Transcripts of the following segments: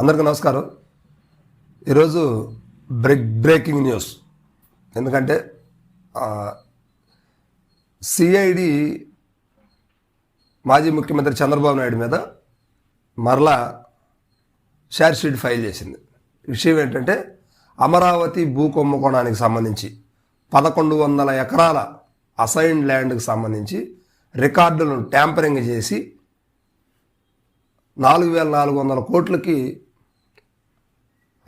అందరికీ నమస్కారం. ఈరోజు బ్రేక్ బ్రేకింగ్ న్యూస్. ఎందుకంటే సిఐడి మాజీ ముఖ్యమంత్రి చంద్రబాబు నాయుడు మీద మరలా షేర్ షీట్ ఫైల్ చేసింది. విషయం ఏంటంటే అమరావతి భూ కుంభకోణానికి సంబంధించి పదకొండు వందల ఎకరాల అసైన్డ్ ల్యాండ్కి సంబంధించి రికార్డులను ట్యాంపరింగ్ చేసి నాలుగు వేల నాలుగు వందల కోట్లకి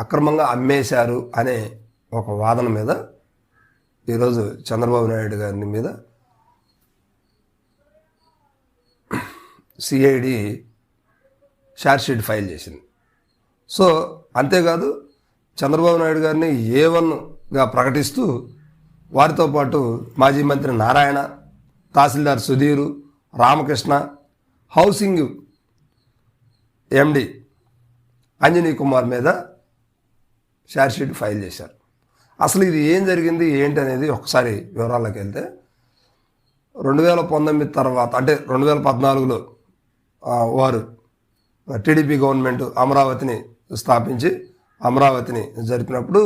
అక్రమంగా అమ్మేశారు అనే ఒక వాదన మీద ఈరోజు చంద్రబాబు నాయుడు గారి మీద సిఐడి షార్ట్షీట్ ఫైల్ చేసింది. సో అంతేకాదు చంద్రబాబు నాయుడు గారిని ఏ వన్గా ప్రకటిస్తూ వారితో పాటు మాజీ మంత్రి నారాయణ తహసీల్దార్ సుధీరు రామకృష్ణ హౌసింగ్ ఎండి అంజనీ కుమార్ మీద షీట్ ఫైల్ చేశారు. అసలు ఇది ఏం జరిగింది ఏంటి అనేది ఒకసారి వివరాల్లోకి వెళ్తే రెండు వేల పంతొమ్మిది తర్వాత అంటే రెండు వేల పద్నాలుగులో వారు టీడీపీ గవర్నమెంట్ అమరావతిని స్థాపించి అమరావతిని జరిపినప్పుడు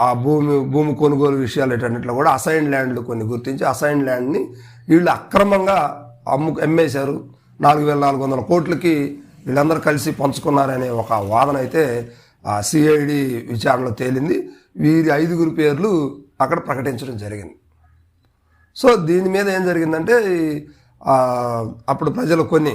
ఆ భూమి భూమి కొనుగోలు విషయాలు ఎటన్నిట్లో కూడా అసైన్ ల్యాండ్లు కొన్ని గుర్తించి అసైన్ ల్యాండ్ని వీళ్ళు అక్రమంగా అమ్ము అమ్మేశారు. నాలుగు వేల నాలుగు వందల కోట్లకి వీళ్ళందరూ కలిసి పంచుకున్నారనే ఒక వాదన అయితే సిఐడి విచారణలో తేలింది. వీరి ఐదుగురు పేర్లు అక్కడ ప్రకటించడం జరిగింది. సో దీని మీద ఏం జరిగిందంటే అప్పుడు ప్రజలు కొన్ని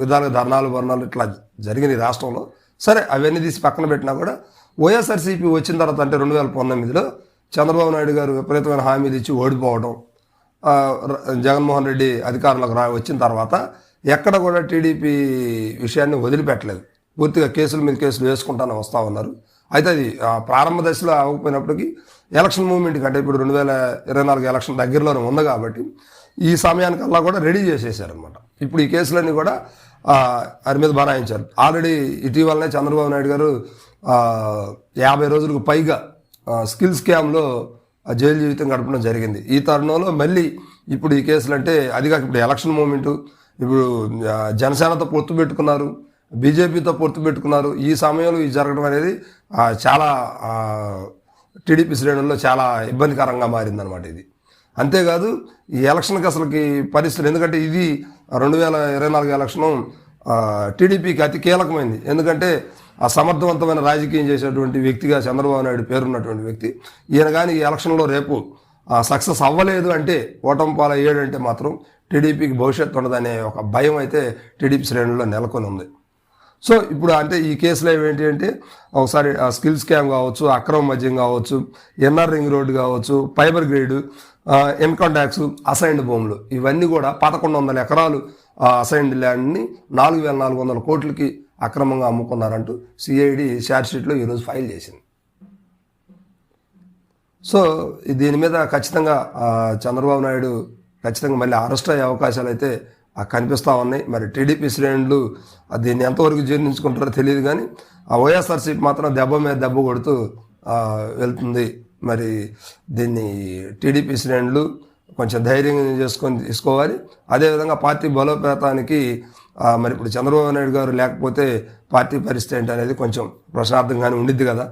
విధాలుగా ధర్నాలు వర్ణాలు ఇట్లా జరిగినాయి రాష్ట్రంలో. సరే అవన్నీ తీసి పక్కన పెట్టినా కూడా వైఎస్ఆర్సీపీ వచ్చిన తర్వాత అంటే రెండు వేల పంతొమ్మిదిలో చంద్రబాబు నాయుడు గారు విపరీతమైన హామీలు ఇచ్చి ఓడిపోవడం జగన్మోహన్ రెడ్డి అధికారంలోకి రా వచ్చిన తర్వాత ఎక్కడ కూడా టీడీపీ విషయాన్ని వదిలిపెట్టలేదు. పూర్తిగా కేసుల మీద కేసులు వేసుకుంటానే వస్తూ ఉన్నారు. అయితే అది ప్రారంభ దశలో అవ్వకపోయినప్పటికీ ఎలక్షన్ మూవ్మెంట్కి అంటే ఇప్పుడు రెండు వేల ఇరవై నాలుగు ఎలక్షన్ దగ్గరలోనే ఉంది కాబట్టి ఈ సమయానికల్లా కూడా రెడీ చేసేసారనమాట ఇప్పుడు ఈ కేసులన్నీ కూడా వారి మీద బనాయించారు. ఆల్రెడీ ఇటీవలనే చంద్రబాబు నాయుడు గారు యాభై రోజులకు పైగా స్కిల్ స్కామ్లో ఆ జైలు జీవితం గడపడం జరిగింది. ఈ తరుణంలో మళ్ళీ ఇప్పుడు ఈ కేసులు అంటే అదిగా ఇప్పుడు ఎలక్షన్ మూమెంటు ఇప్పుడు జనసేనతో పొత్తు పెట్టుకున్నారు. బీజేపీతో పొత్తు పెట్టుకున్నారు. ఈ సమయంలో ఇది జరగడం అనేది చాలా టీడీపీ శ్రేణుల్లో చాలా ఇబ్బందికరంగా మారిందనమాట ఇది. అంతేకాదు ఈ ఎలక్షన్కి అసలుకి పరిస్థితులు ఎందుకంటే ఇది రెండు వేల ఇరవై నాలుగు ఎలక్షను టీడీపీకి అతి కీలకమైంది. ఎందుకంటే ఆ సమర్థవంతమైన రాజకీయం చేసేటువంటి వ్యక్తిగా చంద్రబాబు నాయుడు పేరున్నటువంటి వ్యక్తి. ఈయన కానీ ఈ ఎలక్షన్లో రేపు సక్సెస్ అవ్వలేదు అంటే ఓటమి ఏడు అంటే మాత్రం టీడీపీకి భవిష్యత్తు ఉండదనే ఒక భయం అయితే టీడీపీ శ్రేణుల్లో నెలకొని ఉంది. సో ఇప్పుడు అంటే ఈ కేసులో ఏంటి అంటే ఒకసారి ఆ స్కిల్ స్కామ్ కావచ్చు అక్రమ మద్యం కావచ్చు ఎన్ఆర్ రింగ్ రోడ్డు కావచ్చు fibre grade income tax assigned భూములు ఇవన్నీ కూడా పదకొండు వందల ఎకరాలు అసైన్డ్ ల్యాండ్ని నాలుగు వేల నాలుగు వందల కోట్లకి అక్రమంగా అమ్ముకున్నారంటూ సిఐడి షార్ట్ షీట్లో ఈరోజు ఫైల్ చేసింది. సో దీని మీద ఖచ్చితంగా చంద్రబాబు నాయుడు ఖచ్చితంగా మళ్ళీ అరెస్ట్ అయ్యే అవకాశాలు అయితే కనిపిస్తూ ఉన్నాయి. మరి టీడీపీ శ్రేణులు దీన్ని ఎంతవరకు జీర్ణించుకుంటారో తెలియదు కానీ ఆ వైఎస్ఆర్సీపీ మాత్రం దెబ్బ మీద దెబ్బ కొడుతూ వెళ్తుంది. మరి దీన్ని టీడీపీ శ్రేణులు కొంచెం ధైర్యం చేసుకొని తీసుకోవాలి. అదేవిధంగా పార్టీ బలోపేతానికి మరి ఇప్పుడు చంద్రబాబు నాయుడు గారు లేకపోతే పార్టీ పరిస్థితి ఏంటి అనేది కొంచెం ప్రశ్నార్థంగానే ఉండిద్ది కదా.